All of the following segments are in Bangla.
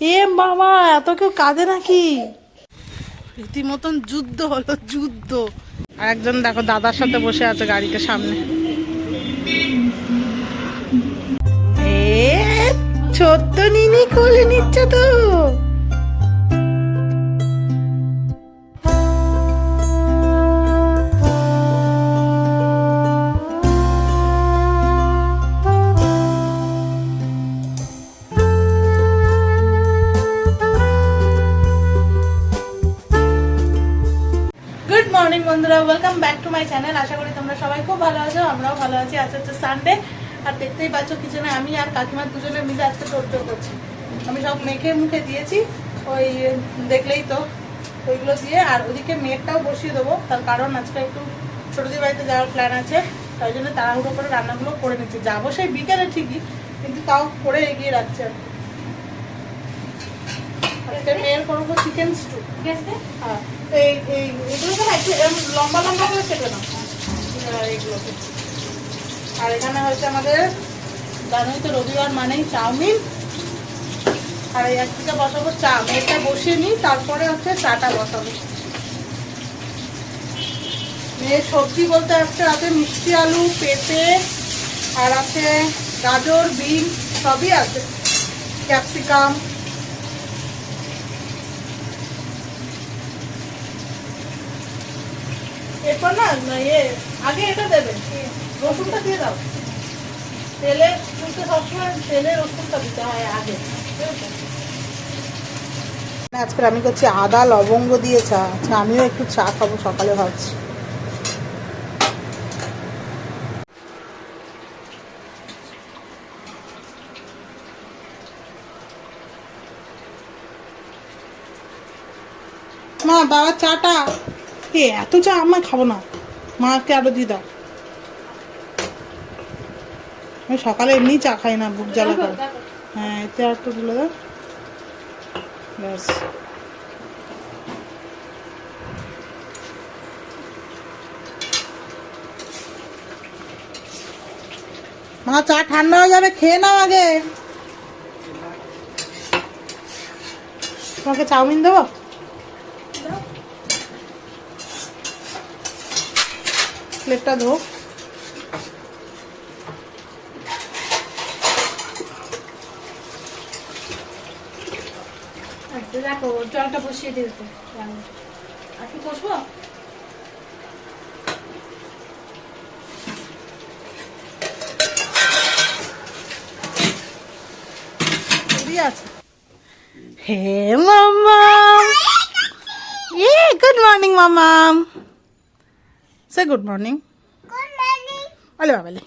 এ বাবা এত কেউ কাঁদে নাকি? রীতিমতন যুদ্ধ হলো যুদ্ধ। আর একজন দেখো দাদার সাথে বসে আছে গাড়িতে সামনে। এ ছোট্ট নিনি কোলে নিচ্ছে তো। Welcome back to my channel আশা করি তোমরা সবাই খুব ভালো আছো, আমরাও ভালো আছি। আজ হচ্ছে সানডে আর দেখতেই পাচ্ছ কিচেনে আমি আর কাকিমা দুজনে মিলে আজকে টোটো করছি। আমি সব মেখে মুখে দিয়েছি, ওই দেখলেই তো ওইগুলো দিয়ে। আর ওদিকে মেঘটাও বসিয়ে দেবো, তার কারণ আজকে একটু ছোটদের বাড়িতে যাওয়ার প্ল্যান আছে, তাই জন্য তাড়াহুড়ো করে রান্নাগুলো করে নিচ্ছি। যাব সেই বিকেলে ঠিকই, কিন্তু তাও করে এগিয়ে রাখছে আর। আজকে চিকেন স্টু হ্যাঁ এই এই একটু লম্বা লম্বা করে হ্যাঁ, আর এখানে হচ্ছে আমাদের জানোই তো রবিবার মানেই চাউমিন। আর এই একদিকে বসাবো চা মেয়েটা বসিয়ে নিই তারপরে হচ্ছে চাটা বসাবো। মেয়ের সবজি বলতে আছে আছে মিষ্টি আলু পেঁপে আর আছে গাজর বিন সবই আছে। ক্যাপসিকাম এরপর না ইয়ে আগে এটা দেবে। রসুনটা দিয়ে দাও। শুনতে সবসময় রসুনটা দিতে হয় আগে আজকে আমি করছি আদা, লবঙ্গ দিয়ে চা। আচ্ছা আমিও একটু চা খাব, সকালে ভাবছি। মা, বাবা, চাটা। এ এত চা আমার খাব না। মাকে আরও দিয়ে দাও। আমি সকালে এমনি চা খাই না বুক জ্বালা করে। হ্যাঁ এতে আর একটু তুলে দাও ব্যাস। মা চা ঠান্ডা হয়ে যাবে খেয়ে নাও আগে। তোমাকে চাউমিন দেবো? প্লেটটা ধো। আচ্ছা দেখো জলটা বসিয়ে দিতে আর কি বসবো হে মামাম a good morning Mamam say good morning বলে বাবালে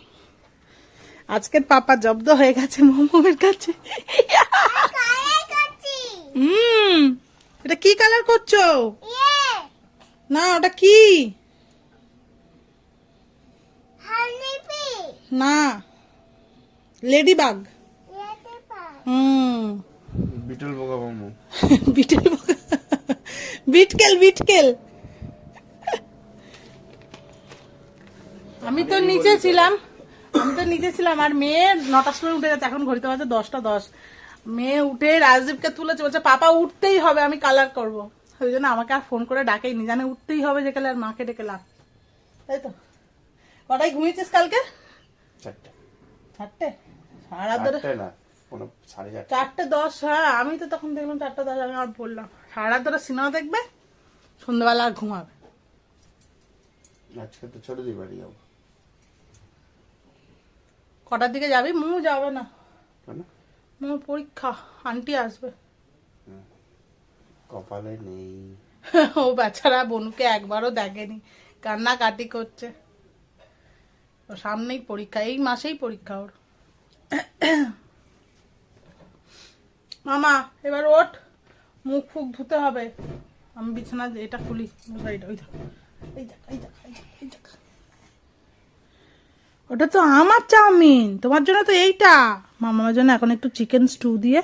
আজকের পাপা জব্দ হয়ে গেছে মামামের কাছে। হুম এটা কি কালার করছ? না ওটা কি? না লেডি বাগ হুম। বিটল মামু। বিটেল। বিটকেল বিটকেল। আমি তো নিচে ছিলাম আমি তো নিচে ছিলাম আর মেয়ে নটার সময় উঠে গেছে এখন ঘড়িতে বাজে দশটা দশ। মেয়ে উঠে রাজদীপকে তুলেছে বলছে পাপা উঠতেই হবে আমি কালার করব। ওই জন্য আমাকে আর ফোন করে ডাকেই নি জানে উঠতেই হবে যে কালে আর মাকে ডেকে লাভ। তাই তো? কটায় ঘুমিয়েছিস কালকে? চারটে। সারা ধরে? চারটে দশ হ্যাঁ আমি তো তখন দেখলাম চারটে দশ আমি আর বললাম। সারা ধরে সিনেমা দেখবে সন্ধ্যাবেলা আর ঘুমাবে। আজকে তো ছোট দি বাড়ি যাব। কটার দিকে যাবি? মু যাবে না। মু পরীক্ষা আন্টি আসবে। কপালে নেই। ও বেচারা বনুকে একবারও দেখেনি কান্নাকাটি করছে। ও সামনেই পরীক্ষা এই মাসেই পরীক্ষা ওর। মামা এবার ওঠ। মুখ ফুক ধুতে হবে। আমি বিছানা এটা খুলি। ওই এই দেখ এই দেখ এই দেখ, এই দেখ। ওটা তো আমার চাউমিন। তোমার জন্য তো এইটা। মামার জন্য এখন একটু চিকেন স্টু দিয়ে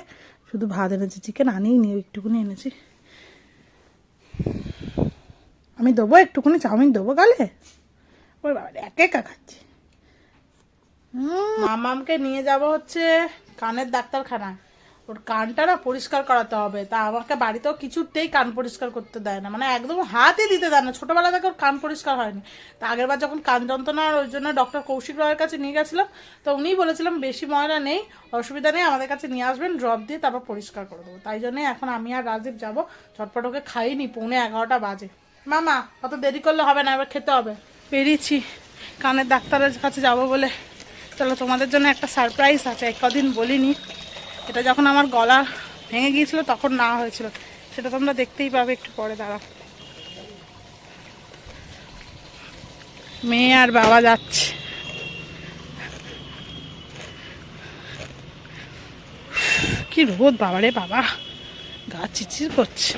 শুধু ভাত এনেছি চিকেন আনিই নিয়ে একটুকুনি এনেছি। আমি দেবো, একটুকুনি চাউমিন দেবো গালে? ওই বাবা, একা একা খাচ্ছি। মামামকে নিয়ে যাব হচ্ছে কানের ডাক্তারখানা। ওর কানটা না পরিষ্কার করাতে হবে। তা আমাকে বাড়িতেও কিছুতেই কান পরিষ্কার করতে দেয় না। মানে একদম হাতই দিতে দেয় না। ছোটবেলা থেকে ওর কান পরিষ্কার হয়নি। তা আগেরবার যখন কান যন্ত্রণা ওই জন্য ডক্টর কৌশিক রয়ের কাছে নিয়ে গেছিলাম, তো উনিই বলেছিলাম বেশি ময়লা নেই, অসুবিধা নেই, আমাদের কাছে নিয়ে আসবেন, ড্রপ দিয়ে তারপর পরিষ্কার করে দেবো। তাই জন্যে এখন আমি আর রাজীব যাব। চটপট ওকে খাইনি, পৌনে এগারোটা বাজে। মামা, অত দেরি করলে হবে না, এবার খেতে হবে। বেরিয়েছি। কানের ডাক্তারের কাছে যাব বলে। চলো, তোমাদের জন্য একটা সারপ্রাইজ আছে কদিন বলিনি। এটা যখন আমার গলা ভেঙে গিয়েছিল, তখন না হয়েছিল। সেটা তোমরা দেখতেই পাবে, একটু পরে দাঁড়া মেয়ে আর বাবা যাচ্ছে। কি রোদ, বাবা রে বাবা। গা চিচির করছে।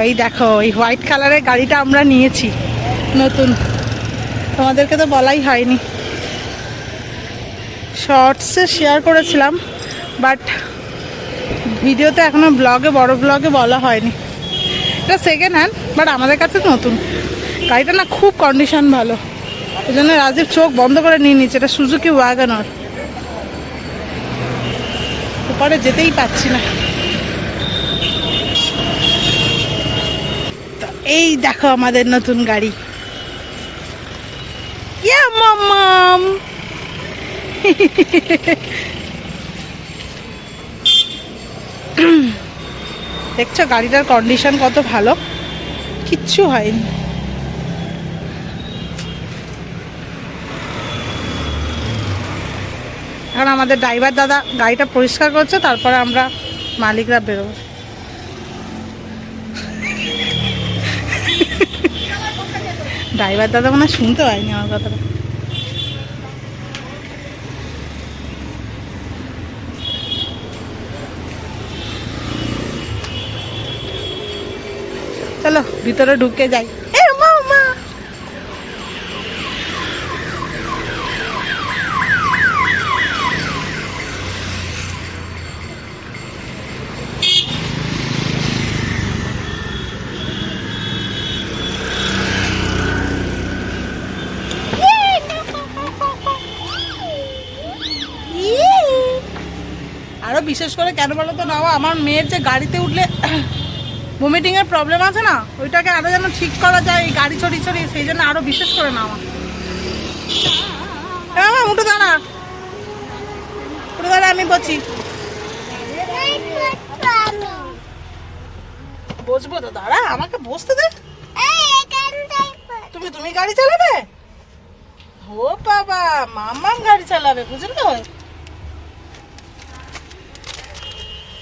এই দেখো, এই হোয়াইট কালারের গাড়িটা আমরা নিয়েছি। নতুন। তোমাদেরকে তো বলাই হয়নি। শর্টসে শেয়ার করেছিলাম বাট ভিডিওতে এখনও ব্লগে বড় ব্লগে বলা হয়নি। এটা সেকেন্ড হ্যান্ড বাট আমাদের কাছে নতুন। গাড়িটা না খুব কন্ডিশন ভালো। ওই জন্য রাজীব চোখ বন্ধ করে নিয়ে নিচ্ছে এটা সুজুকি ওয়াগানর ওপারে যেতেই পাচ্ছি না। এই দেখো আমাদের নতুন গাড়ি। ইয়া দেখছ, গাড়িটার কন্ডিশন কত ভালো? কিচ্ছু হয়নি। এখন আমাদের ড্রাইভার দাদা গাড়িটা পরিষ্কার করছে, তারপরে আমরা মালিকরা বেরোবো। ড্রাইভার দাদা মনে শুনতে পায়নি আমার কথাটা। চলো, ভিতরে ঢুকে যাই। আরও বিশেষ করে কেন বলো তো না আমার মেয়ের যে গাড়িতে উঠলে ভমিটিং এর প্রবলেম আছে না, ওইটাকে আরও যেন ঠিক করা যায়, এই গাড়ি ছড়ি ছড়ি সেই জন্য আরও বিশেষ করে নেওয়া হ্যাঁ উঠে, দাঁড়া। উঠে, দাঁড়া, আমি বলছি। বসবো তো, দাঁড়া, আমাকে বসতে দে। তুমি তুমি গাড়ি চালাবে? ও বাবা, মামাম গাড়ি চালাবে, বুঝলে?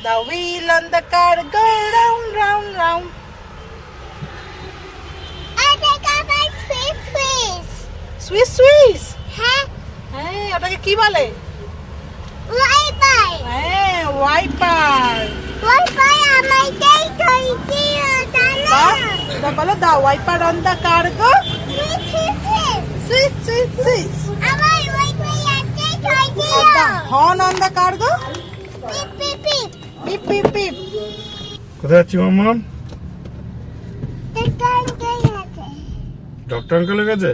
The wheel on the car go round, round, round. Swish swish হ্যাঁ ওটাকে কি বলে? হ্যাঁ ওয়াইপার এটা বলো the wiper on the car go. Swish swish swish horn on the car go. Peep peep peep কোথায় যাচ্ছি মাম্মাম ডক্টর আঙ্কেলের কাছে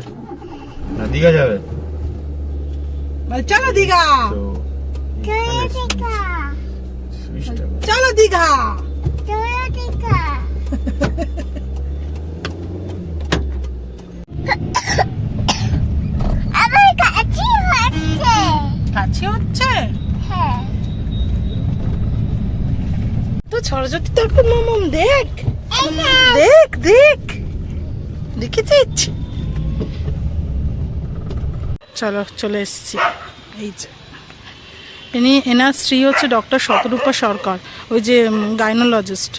না দীঘা যাবে? চলো দীঘা। চলো দীঘা। কাছে হচ্ছে তো সরস্বতী তোর মামম দেখ। দেখ। দেখ দেখেছিস চলো চলে এসেছি। এই যে। ইনি এনার স্ত্রী হচ্ছে ডক্টর শতরূপা সরকার ওই যে গাইনোলজিস্ট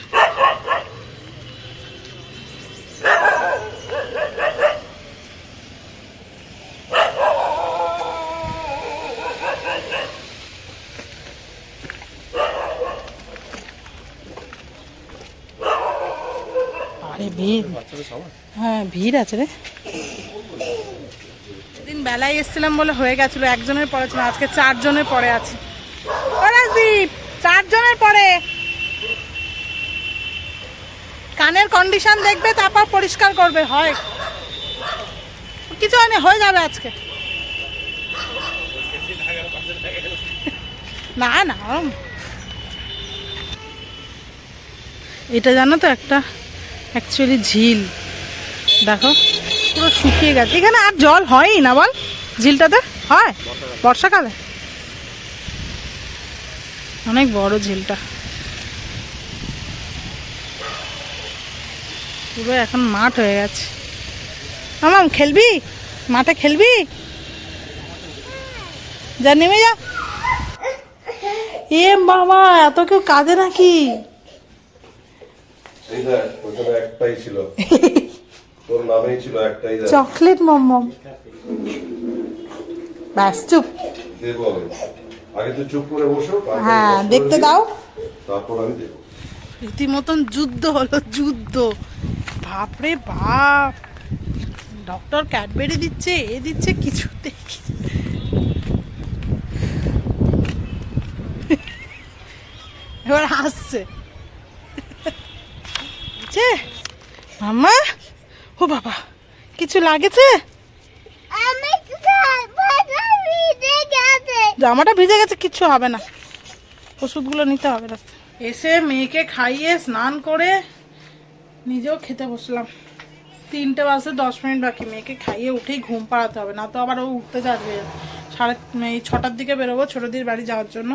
হ্যাঁ ভিড় আছে রে। দিন বেলায় এসেছিলাম বলে হয়ে গেছিল একজনের পরে ছিল আজকে চারজনের পরে আছে। রাজদীপ চারজনের পরে। কানের কন্ডিশন দেখবে তারপর পরিষ্কার করবে হয়। কিছু হয়নি হয়ে যাবে আজকে। না না। এটা জানো তো একটা অ্যাকচুয়ালি ঝিল। দেখো, পুরো শুকিয়ে গেছে। এখানে আর জল হয়ই না, বল। ঝিলটাতে হয়? বর্ষাকালে? অনেক বড় ঝিলটা। পুরো এখন মাঠ হয়ে গেছে। মামাম খেলবি? মাঠে খেলবি? যা, নেমে যা। এ বাবা এত কেউ কাঁদে নাকি? এই দেখ ওখানে একটাই ছিল। তোর নামেই ছিল একটাই দেখ। চকলেট মমম ব্যাস চুপ। দেবো আমি। আগে তো চুপ করে বসো হ্যাঁ দেখতে দাও। তারপর আমি দেবো। রীতিমতন যুদ্ধ হলো যুদ্ধ। বাপরে বাপ। ডক্টর ক্যাডবেরি দিচ্ছে এ দিচ্ছে কিছু দেখি এবার হাসছে। বুঝছে মাম্মা? ও বাবা কিছু লাগেছে? জামাটা ভিজে গেছে। কিচ্ছু হবে না। ওষুধগুলো নিতে হবে এসে মেয়েকে খাইয়ে স্নান করে নিজেও খেতে বসলাম। তিনটে বাজে দশ মিনিট বাকি। মেয়েকে খাইয়ে উঠেই ঘুম পাড়াতে হবে না তো আবার ও উঠতে যাবে সাড়ে এই ছটার দিকে বেরোবো ছোটদির বাড়ি যাওয়ার জন্য।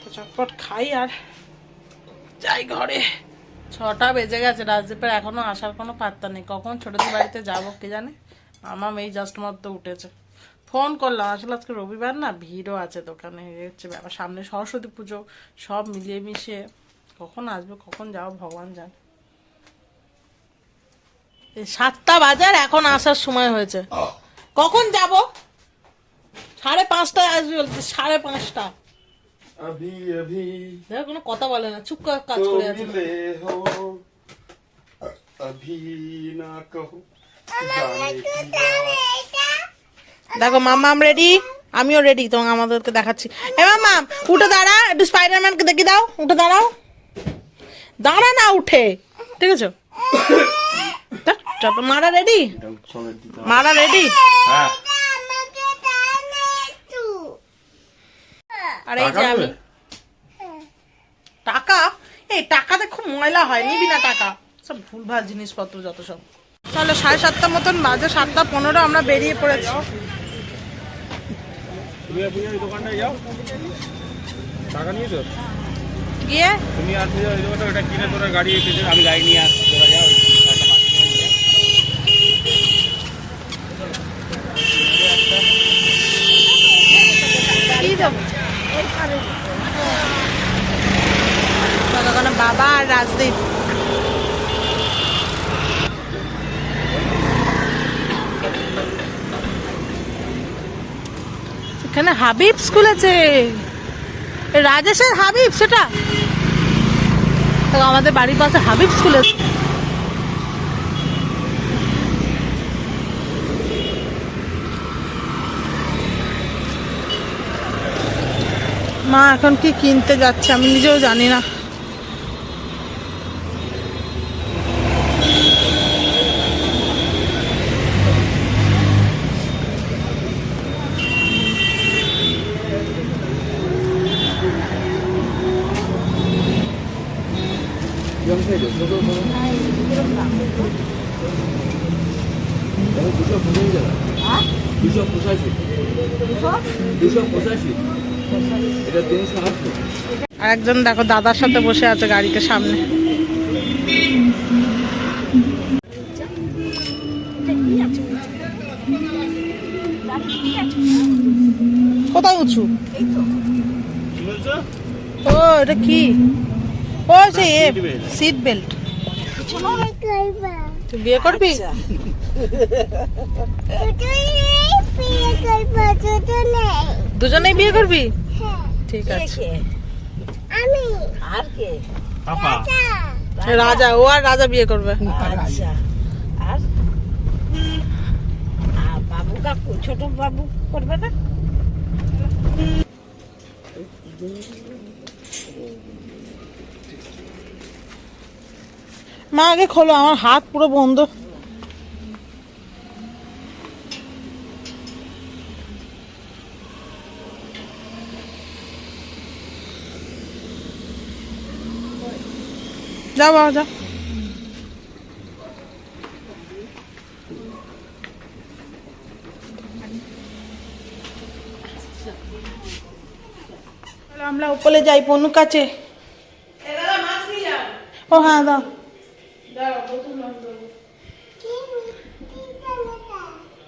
তো চটপট খাই আর যাই ঘরে। ছটা বেজে গেছে, রাজদীপের এখনও আসার কোনো পাত্তা নেই। কখন ছোটদির বাড়িতে যাব কে জানে? আমার মেয়ে জাস্ট মাত্র উঠেছে। ফোন করলাম, আসলে আজকে রবিবার না, ভিড়ও আছে দোকানে। হচ্ছে ব্যাপার, সামনে সরস্বতী পুজো, সব মিলিয়ে মিশিয়ে। কখন আসবে, কখন যাব, ভগবান জানে। সাতটা বাজার এখন আসার সময় হয়েছে। কখন যাব? সাড়ে পাঁচটায় আসবে বলছে, সাড়ে পাঁচটা। अभी अभी দেখো কোনো কথা বলে না চুপ করে কাজ করে আছে मिले हो अभी ना कहो जाने की बात। দেখো মাম্মাম রেডি আমিও রেডি তোমাকে আমাদেরকে দেখাচ্ছি এ মাম্মাম উঠে দাঁড়া একটু স্পাইডারম্যানকে দেখি দাও উঠে দাঁড়াও দাঁড়া না উঠে ঠিক আছে তা, চলো, মারা রেডি মারা রেডি হ্যাঁ আর এই যে আমি টাকা? এই টাকাতে খুব ময়লা হয় নিবি না টাকা। সব ভুলভাল জিনিসপত্র যত সব। তাহলে সাড়ে সাতটা মতন বাজে সাতটা পনেরো আমরা বেরিয়ে পড়েছি। গিয়ে? তুমি আর পূজা ওই দোকানটা ওটা কিনে তোরা গাড়ি এসেছে আমি গাড়ি নিয়ে আসছি তোরা যাও ওই একটা বাকি নিয়ে যাও। কি দেবো এখানে হাবিব স্কুল আছে। রাজেশের হাবিব সেটা? আমাদের বাড়ির পাশে হাবিব স্কুল আছে। মা এখন কি কিনতে যাচ্ছে আমি নিজেও জানি না। দুশো পঁচাশি। দুশো পঁচাশি আর একজন দেখো দাদার সাথে বসে আছে গাড়িতে সামনে। কোথায় উঁচু? কি ও এটা কি? ও সে সিট বেল্ট তুই বিয়ে করবি? দুজনেই বিয়ে করবি? ঠিক আছে। কে? আর পাপা। রাজা। ও আর রাজা বিয়ে করবে। আর বাবু কাকু ছোট বাবু করবে না? মা আগে খোলো আমার হাত পুরো বন্ধ। যাও বাবা যাও আমরা উপলে যাই পনু কাছে। ও হ্যাঁ দাও।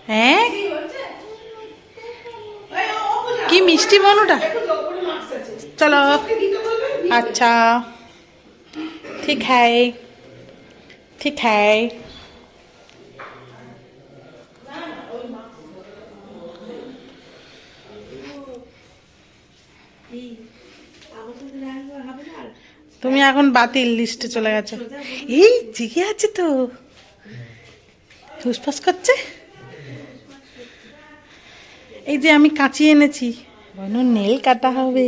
হ্যাঁ? কি মিষ্টি বনুটা চলো। আচ্ছা। ठीक है ठीक है তুমি এখন বাতিল লিস্টে চলে গেছো এই জেগে আছে তো ফুসফাস করছে এই যে আমি কাঁচি এনেছি বনু নেল কাটা হবে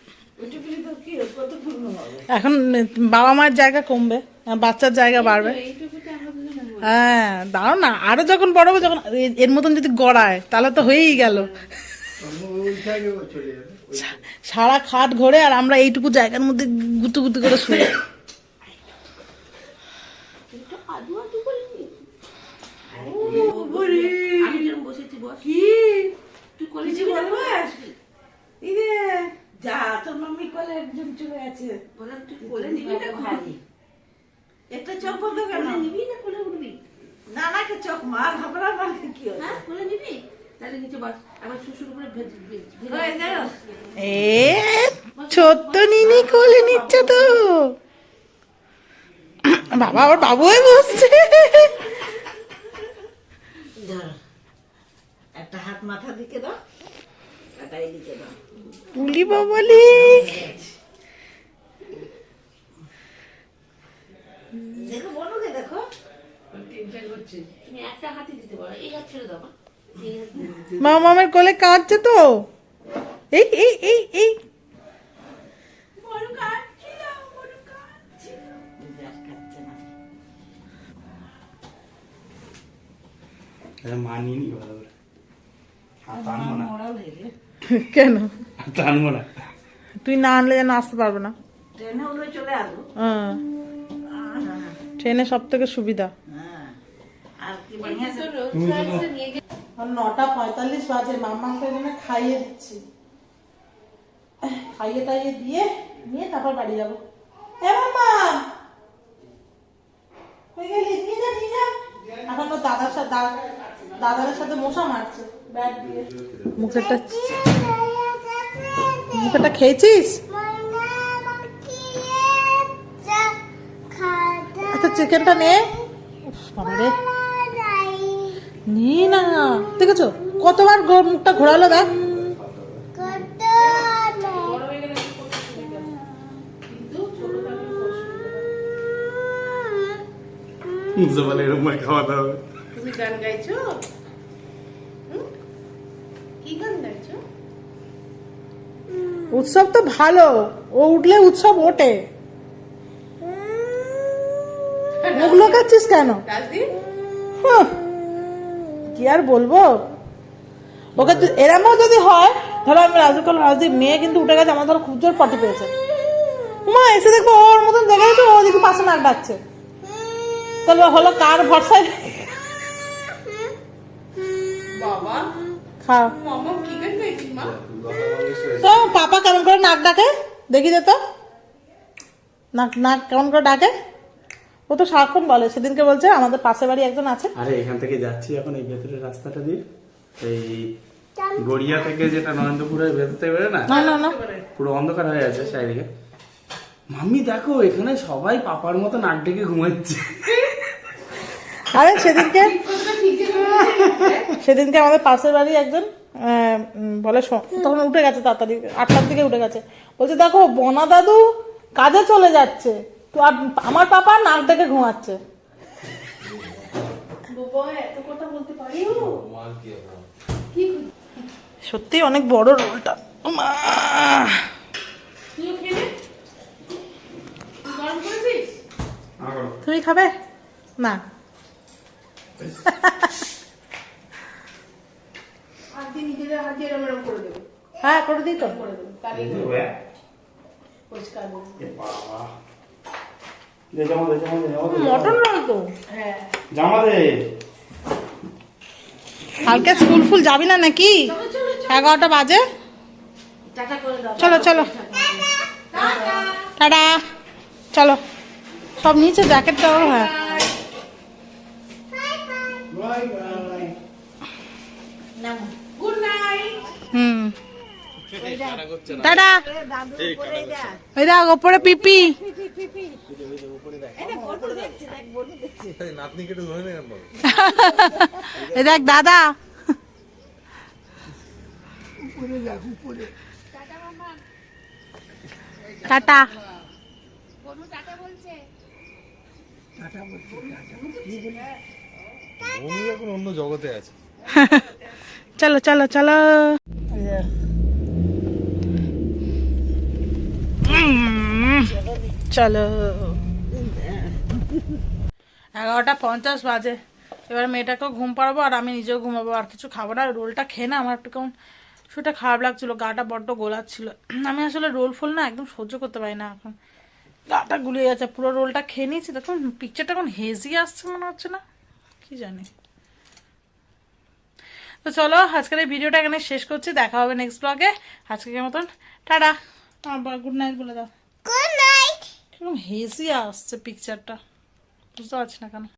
এখন বাবা মায়ের জায়গা কমবে আর বাচ্চার জায়গা বাড়বে। হ্যাঁ দাঁড়াও না আরও যখন বড় হবে যখন এর মতন যদি গড়ায় তাহলে তো হয়েই গেল। সা- সারা খাট ঘোরে আর আমরা এইটুকু জায়গার মধ্যে গুতু গুতু করে শুয়ে। যা তোর মাম্মি কোলে একজন চলে আছে কোলে নিবি না ভারী একটা চোখ বন্ধ কেন? নিবি না কোলে উঠবি? না না কে চোখ মার হাবড়া মার কি হ্যাঁ কোলে নিবি? তাহলে নিচে বস আবার শ্বশুর উপরে এ ছোট্ট নিনি কোলে নিচ্ছে তো। বাবা আবার বাবু হয়ে বসছে। ধর একটা হাত মাথা দিকে দাও। একটা এদিকে দাও। দেখো বনুকে দেখো। তুমি একটা হাতে দিতে পারো এই হাত ছেড়ে দাও মা। হাত মামের কোলে কাঁদছে তো। এই এই এই এই। ব্যাস খাচ্ছে না। মানিয়ে নি ভালো করে। না। হয়ে রে কেন? আনব না। তুই না আনলে যেন আসতে পারব না। ট্রেনে ট্রেনে সব থেকে সুবিধা। হ্যাঁ। নটা পঁয়তাল্লিশ বাজে মামাকে মানে খাইয়ে দিচ্ছি। খাইয়ে টাইয়ে দিয়ে নিয়ে তারপর বাড়ি যাব। হ্যাঁ মামা! হয়ে গেলি? নিয়ে যা নিয়ে যা। এখন তো দাদার সাথে দাদার সাথে মশা মারছে। মুখেরটা মুখেরটা খেয়েছিস? আচ্ছা চিকেনটা নে। বাবারে নে না। দেখেছ? কতবার মুখটা ঘোরালো দেখ। এরকম ভাবে খাওয়াতে হবে তুমি গান গাইছো কি গান গাইছো উৎসব তো ভালো। ও উঠলে উৎসব ওঠে। মুখ লোকাচ্ছিস কেন? কি আর বলব? ওকে এরমও যদি হয় ধরো আমি রাজুকাল রাজদীপ মেয়ে কিন্তু উঠে গেছে আমার ধরো খুব জোর পটি পেয়েছে। মা এসে দেখব ওর মতন জায়গায় তো ওদিকে পাশে নাক ডাকছে। তাহলে হলো কার ভরসায় বাবা খাও তো পাপা কেমন করে নাক ডাকে? দেখি দে তো। নাক নাক কেমন করে ডাকে? ও তো সারাক্ষণ বলে সেদিনকে বলছে আমাদের পাশে বাড়ি একজন আছে। আরে এখান থেকে যাচ্ছি এখন এই ভেতরের রাস্তাটা দিয়ে। এই গড়িয়া থেকে যেটা নরেন্দ্রপুরের ভেতর থেকে বেরোয় না? না না না। পুরো অন্ধকার হয়ে আছে চারিদিকে। মাম্মি দেখো এখানে সবাই পাপার মতো নাক ডেকে ঘুমাচ্ছে। আরে সেদিনকে সেদিনকে আমাদের পাশের বাড়ি একজন বলে তখন উঠে গেছে তাড়াতাড়ি আটটার দিকে উঠে গেছে। বলছে দেখো বনা দাদু কাজে চলে যাচ্ছে। তো আর আমার পাপা নাক ডেকে ঘুমাচ্ছে। সত্যি অনেক বড় রোলটা। মা। তুমি খাবে? না। হ্যাঁ করে দিই তো। দে জামা দে জামা দে জামা দে। মটন রোল তো। জামা দে। কালকে স্কুল ফুল যাবি না নাকি? এগারোটা বাজে। চলো চলো। টাটা। চলো। সব নিচে জ্যাকেট দেওয়া হ্যাঁ হুম টাটা ওই দেখ ওপরে পিপি। এই দেখ দাদা। টাটা। অন্য জগতে আছে। চলো চলো চলো। চলো। এগারোটা পঞ্চাশ বাজে। এবার মেয়েটাকেও ঘুম পাড়াবো আর আমি নিজেও ঘুমাবো আর কিছু খাব না। রোলটা খেয়ে না আমার একটু কেমন শরীরটা খারাপ লাগছিল গাটা বড্ড গোলাচ্ছিল। আমি আসলে রোল ফোল না একদম সহ্য করতে পারি না এখন। গাটা গুলিয়ে যাচ্ছে পুরো রোলটা খেয়ে নিয়েছি। দেখুন পিকচারটা এখন হেজি আসছে মনে হচ্ছে না? কি জানি। তো চলো আজকের এই ভিডিওটা এখানে শেষ করছি। দেখা হবে নেক্সট ব্লগে আজকে মতন টাটা। আবার গুড নাইট বলে দাও। গুড নাইট কীরকম হেজি আসছে পিকচারটা বুঝতে পারছি না কেন।